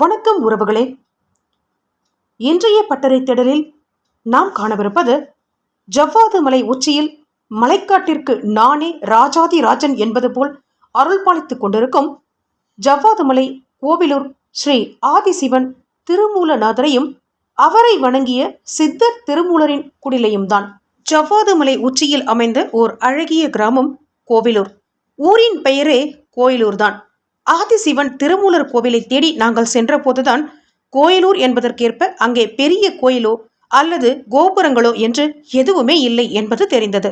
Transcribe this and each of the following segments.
வணக்கம் உறவுகளே. இன்றைய பட்டறை தேடலில் நாம் காணவிருப்பது ஜவ்வாது மலை உச்சியில் மலைக்காட்டிற்கு நானே ராஜாதி ராஜன் என்பது போல் அருள் பாலித்துக் கொண்டிருக்கும் ஜவ்வாது மலை கோவிலூர் ஸ்ரீ ஆதிசிவன் திருமூலநாதரையும் அவரை வணங்கிய சித்தர் திருமூலரின் குடிலையும் தான் ஜவ்வாது மலை உச்சியில் அமைந்த ஓர் அழகிய கிராமம் கோவிலூர். ஊரின் பெயரே கோயிலூர்தான். ஆதிசிவன் திருமூலர் கோவிலை தேடி நாங்கள் சென்றபோதுதான் கோயிலூர் என்பதற்கேற்ப அங்கே பெரிய கோயிலோ அல்லது கோபுரங்களோ என்று எதுவுமே இல்லை என்பது தெரிந்தது.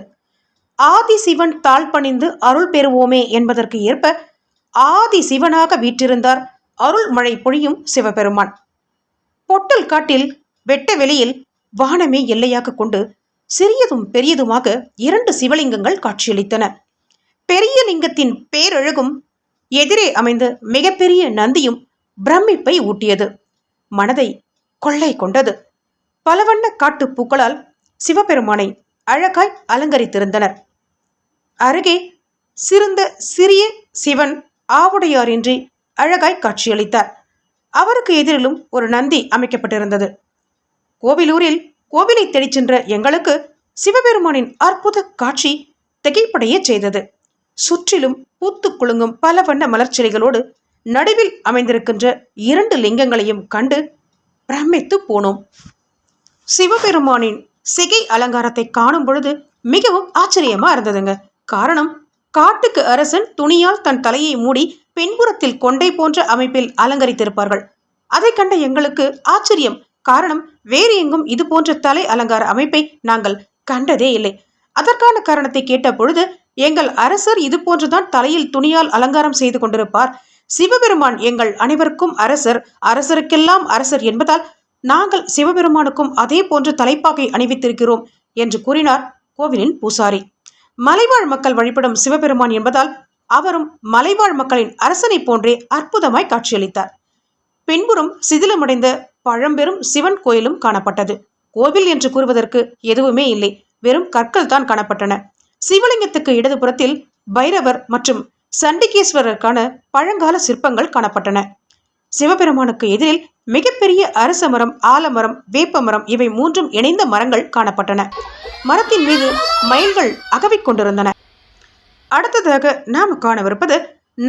ஆதிசிவன் தாழ் பணிந்து அருள் பெறுவோமே என்பதற்கு ஏற்ப ஆதி சிவனாக வீற்றிருந்தார் அருள் மழை பொழியும் சிவபெருமான். பொட்டல் காட்டில் வெட்ட வெளியில் வானமே எல்லையாக கொண்டு சிறியதும் பெரியதுமாக இரண்டு சிவலிங்கங்கள் காட்சியளித்தன. பெரிய லிங்கத்தின் பேரழகும் எதிரே அமைந்த மிகப்பெரிய நந்தியும் பிரமிப்பை ஊட்டியது. மனதை கொள்ளை கொண்டது. பலவண்ண காட்டுப் பூக்களால் சிவபெருமானை அழகாய் அலங்கரித்திருந்தனர். அருகே சிறந்த சிறிய சிவன் ஆவுடையாரின்றி அழகாய் காட்சியளித்தார். அவருக்கு எதிரிலும் ஒரு நந்தி அமைக்கப்பட்டிருந்தது. கோவிலூரில் கோவிலை தேடிச் சென்ற எங்களுக்கு சிவபெருமானின் அற்புத காட்சி திகைப்படையச் செய்தது. சுற்றிலும் பூத்து குலுங்கும் பல வண்ண மலர்ச்செடிகளோடு நடுவில் அமைந்திருக்கின்ற இரண்டு லிங்கங்களையும் கண்டு பிரமித்து போனோம். சிவபெருமானின் சிகை அலங்காரத்தை காணும் பொழுது மிகவும் ஆச்சரியமா இருந்ததுங்க. காரணம் காட்டுக்கு அரசன் துணியால் தன் தலையை மூடி பின்புறத்தில் கொண்டை போன்ற அமைப்பில் அலங்கரித்திருப்பார்கள். அதை கண்ட எங்களுக்கு ஆச்சரியம். காரணம் வேறு எங்கும் இது போன்ற தலை அலங்கார அமைப்பை நாங்கள் கண்டதே இல்லை. அதற்கான காரணத்தை கேட்ட பொழுது எங்கள் அரசர் இது போன்றுதான் தலையில் துணியால் அலங்காரம் செய்து கொண்டிருப்பார். சிவபெருமான் எங்கள் அனைவருக்கும் அரசர் அரசருக்கெல்லாம் அரசர் என்பதால் நாங்கள் சிவபெருமானுக்கும் அதே போன்று தலைப்பாகை அணிவித்திருக்கிறோம் என்று கூறினார் கோவிலின் பூசாரி. மலைவாழ் மக்கள் வழிபடும் சிவபெருமான் என்பதால் அவரும் மலைவாழ் மக்களின் அரசனைப் போன்றே அற்புதமாய் காட்சியளித்தார். பின்புறம் சிதிலமடைந்த பழம்பெரும் சிவன் கோயிலும் காணப்பட்டது. கோவில் என்று கூறுவதற்கு எதுவுமே இல்லை. வெறும் கற்கள் தான் காணப்பட்டன. சிவலிங்கத்துக்கு இடதுபுறத்தில் பைரவர் மற்றும் சண்டிகேஸ்வரருக்கான பழங்கால சிற்பங்கள் காணப்பட்டன. சிவபெருமானுக்கு எதிரில் மிகப்பெரிய அரச மரம் ஆலமரம் வேப்பமரம் இவை மூன்றும் இணைந்த மரங்கள் காணப்பட்டன. மரத்தின் மீது மயில்கள் அகவிக் கொண்டிருந்தன. அடுத்ததாக நாம் காணவிருப்பது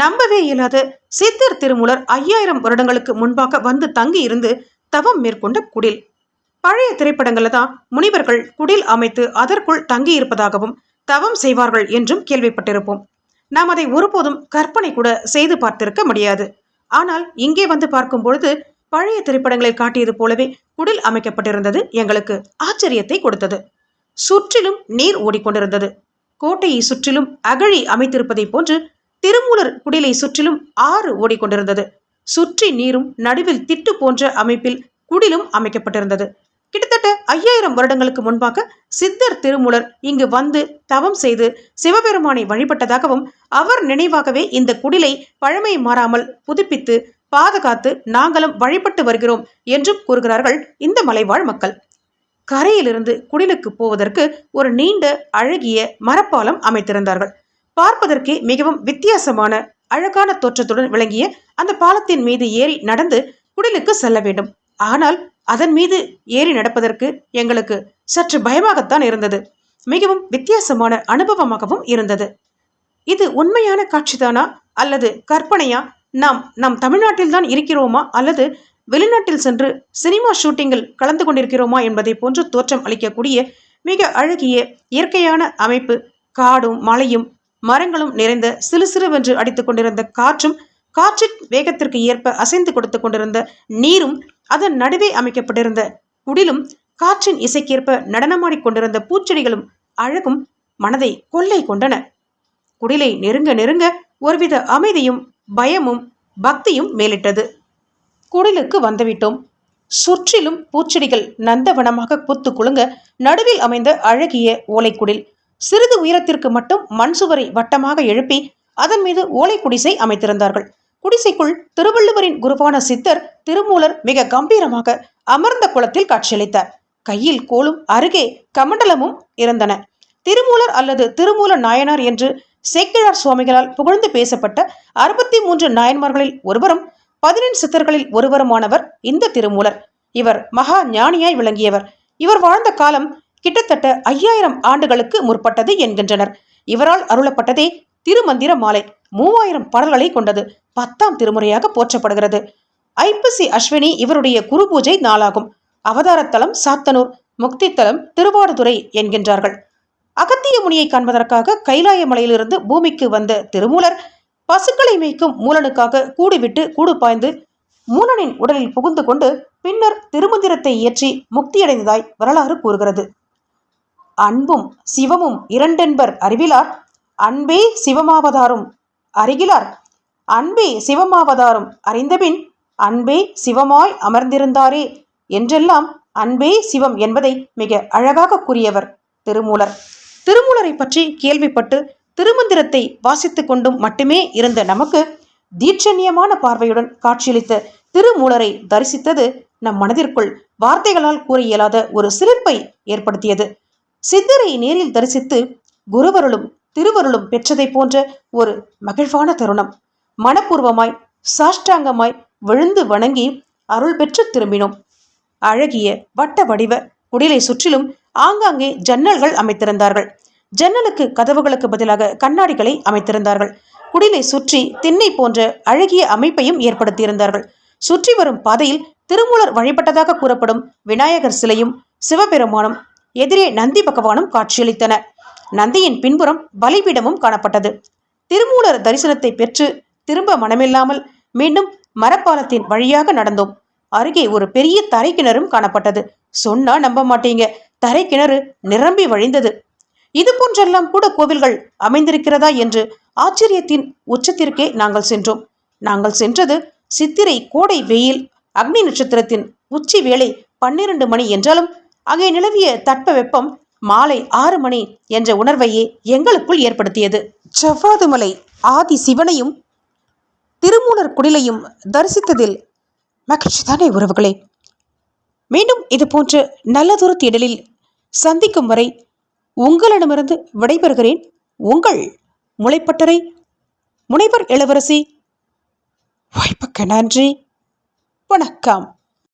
நம்பவே இயலாத சித்தர் திருமூலர் ஐயாயிரம் வருடங்களுக்கு முன்பாக வந்து தங்கி இருந்து தவம் மேற்கொண்ட குடில். பழைய திரைப்படங்கள்ல தான் முனிவர்கள் குடில் அமைத்து அதற்குள் தங்கி இருப்பதாகவும் தவம் செய்வார்கள் என்றும் கேள்விப்பட்டிருப்போம். நாம் அதை ஒருபோதும் கற்பனை கூட செய்து பார்த்திருக்க முடியாது. ஆனால் இங்கே வந்து பார்க்கும் பொழுது பழைய திரைப்படங்களில் காட்டியது போலவே குடில் அமைக்கப்பட்டிருந்தது எங்களுக்கு ஆச்சரியத்தை கொடுத்தது. சுற்றிலும் நீர் ஓடிக்கொண்டிருந்தது. கோட்டையை சுற்றிலும் அகழி அமைத்திருப்பதை போன்று திருமூலர் குடிலை சுற்றிலும் ஆறு ஓடிக்கொண்டிருந்தது. சுற்றி நீரும் நடுவில் திட்டு போன்ற அமைப்பில் குடிலும் அமைக்கப்பட்டிருந்தது. கிட்டத்தட்ட ஐயாயிரம் வருடங்களுக்கு முன்பாக சித்தர் திருமூலர் இங்கு வந்து தவம் செய்து சிவபெருமானை வழிபட்டதாகவும் அவர் நினைவாகவே இந்த குடிலை பழமை மாறாமல் புதுப்பித்து பாதுகாத்து நாங்களும் வழிபட்டு வருகிறோம் என்றும் கூறுகிறார்கள் இந்த மலைவாழ் மக்கள். கரையிலிருந்து குடிலுக்கு போவதற்கு ஒரு நீண்ட அழகிய மரப்பாலம் அமைத்திருந்தார்கள். பார்ப்பதற்கே மிகவும் வித்தியாசமான அழகான தோற்றத்துடன் விளங்கிய அந்த பாலத்தின் மீது ஏறி நடந்து குடிலுக்கு செல்ல வேண்டும். ஆனால் அதன் மீது ஏறி நடப்பதற்கு எங்களுக்கு சற்று பயமாகத்தான் இருந்தது. மிகவும் வித்தியாசமான அனுபவமாகவும் இருந்தது. இது உண்மையான காட்சிதானா? அல்லது கற்பனையா? நாம் நம் தமிழ்நாட்டில் தான் இருக்கிறோமா? அல்லது வெளிநாட்டில் சென்று சினிமா ஷூட்டிங்கில் கலந்து கொண்டிருக்கிறோமா என்பதை போன்று தோற்றம் அளிக்கக்கூடிய மிக அழகிய இயற்கையான அமைப்பு காடும் மலையும் மரங்களும் நிறைந்த சிறு சிறுவென்று அடித்துக் கொண்டிருந்த காற்றும் காற்றின் வேகத்திற்கு ஏற்ப அசைந்து கொடுத்து கொண்டிருந்த நீரும் அதன் நடுவே அமைக்கப்பட்டிருந்த குடிலும் காற்றின் இசைக்கேற்ப நடனமாடி கொண்டிருந்த பூச்செடிகளும் அழகும் மனதை கொள்ளை கொண்டன. குடிலை நெருங்க நெருங்க ஒருவித அமைதியும் பயமும் பக்தியும் மேலிட்டது. குடிலுக்கு வந்துவிட்டோம். சுற்றிலும் பூச்செடிகள் நந்தவனமாக புத்து குலுங்க நடுவில் அமைந்த அழகிய ஓலைக்குடில் சிறிது உயரத்திற்கு மட்டும் மண் சுவரை வட்டமாக எழுப்பி அதன் மீது ஓலை குடிசை அமைத்திருந்தார்கள். குடிசைக்குள் திருவள்ளுவரின் குருவான சித்தர் திருமூலர் மிக கம்பீரமாக அமர்ந்த குளத்தில் காட்சியளித்தார். கையில் கோலும் அருகே கமண்டலமும் இருந்தன. திருமூலர் அல்லது திருமூல நாயனார் என்று சேக்கிழார் சுவாமிகளால் புகழ்ந்து பேசப்பட்ட அறுபத்தி மூன்று நாயன்மார்களில் ஒருவரும் பதினெண் சித்தர்களில் ஒருவருமானவர் இந்த திருமூலர். இவர் மகா ஞானியாய் விளங்கியவர். இவர் வாழ்ந்த காலம் கிட்டத்தட்ட ஐயாயிரம் ஆண்டுகளுக்கு முற்பட்டது என்கின்றனர். இவரால் அருளப்பட்டதே திருமந்திர மாலை. மூவாயிரம் பாடல்களை கொண்டது பத்தாம் திருமுறையாக போற்றப்படுகிறது. ஐப்பசி அஸ்வினி இவருடைய குரு பூஜை நாளாகும். அவதாரத்தலம் சாத்தனூர் முக்தித்தலம் திருவாடுதுறை என்கின்றார்கள். அகத்திய முனியை காண்பதற்காக கைலாய மலையிலிருந்து பூமிக்கு வந்த திருமூலர் பசுக்களை மேய்க்கும் மூலனுக்காக கூடுவிட்டு கூடு பாய்ந்து மூலனின் உடலில் புகுந்து கொண்டு பின்னர் திருமந்திரத்தை இயற்றி முக்தியடைந்ததாய் வரலாறு கூறுகிறது. அன்பும் சிவமும் இரண்டென்பர் அறிவிலார். அன்பே சிவமாவதாரும். அருகிலார். அன்பே சிவமாவதாரும். அறிந்தபின் அன்பே சிவமாய் அமர்ந்திருந்தாரே என்றெல்லாம் அன்பே சிவம் என்பதை மிக அழகாக கூறியவர் திருமூலர். திருமூலரை பற்றி கேள்விப்பட்டு திருமந்திரத்தை வாசித்து கொண்டும் மட்டுமே இருந்த நமக்கு தீட்சண்யமான பார்வையுடன் காட்சியளித்த திருமூலரை தரிசித்தது நம் மனதிற்குள் வார்த்தைகளால் கூற இயலாத ஒரு சிலிர்ப்பை ஏற்படுத்தியது. சித்தரை நேரில் தரிசித்து குருவருளும் திருவருளும் பெற்றதை போன்ற ஒரு மகிழ்வான தருணம். மனப்பூர்வமாய் சாஷ்டாங்கமாய் விழுந்து வணங்கி அருள் பெற்று திரும்பினோம். அழகிய வட்ட வடிவ குடிலை சுற்றிலும் ஆங்காங்கே ஜன்னல்கள் அமைத்திருந்தார்கள். ஜன்னலுக்கு கதவுகளுக்கு பதிலாக கண்ணாடிகளை அமைத்திருந்தார்கள். குடிலை சுற்றி திண்ணை போன்ற அழகிய அமைப்பையும் ஏற்படுத்தியிருந்தார்கள். சுற்றி வரும் பாதையில் திருமூலர் வழிபட்டதாக கூறப்படும் விநாயகர் சிலையும் சிவபெருமானும் எதிரே நந்தி பகவானும் காட்சியளித்தன நந்தியின் பின்புறம் பலிபீடமும் காணப்பட்டது. திருமூலர் தரிசனத்தை பெற்று திரும்ப மனமில்லாமல் மீண்டும் மரப்பாலத்தின் வழியாக நடந்தோம். அருகே ஒரு பெரிய தரை கிணறும் காணப்பட்டது. சொன்னா நம்ப மாட்டீங்க. தரை கிணறு நிரம்பி வழிந்தது. இது போன்றெல்லாம் கூட கோவில்கள் அமைந்திருக்கிறதா என்று ஆச்சரியத்தின் உச்சத்திற்கே நாங்கள் சென்றோம். நாங்கள் சென்றது சித்திரை கோடை வெயில் அக்னி நட்சத்திரத்தின் உச்சி வேளை பன்னிரண்டு மணி என்றாலும் அங்கே நிலவிய தட்ப வெப்பம் மாலை ஆறு மணி என்ற உணர்வையே எங்களுக்குள் ஏற்படுத்தியது. செவ்வாதுமலை ஆதி சிவனையும் திருமூலர் குடிலையும் தரிசித்ததில் மகிழ்ச்சி தானே உறவுகளே. மீண்டும் இது போன்ற நல்லதொரு தேடலில் சந்திக்கும் வரை உங்களிடமிருந்து விடைபெறுகிறேன். உங்கள் முளைப்பட்டறை முனைவர் இளவரசி. வாய்ப்புக்கு நன்றி. வணக்கம்.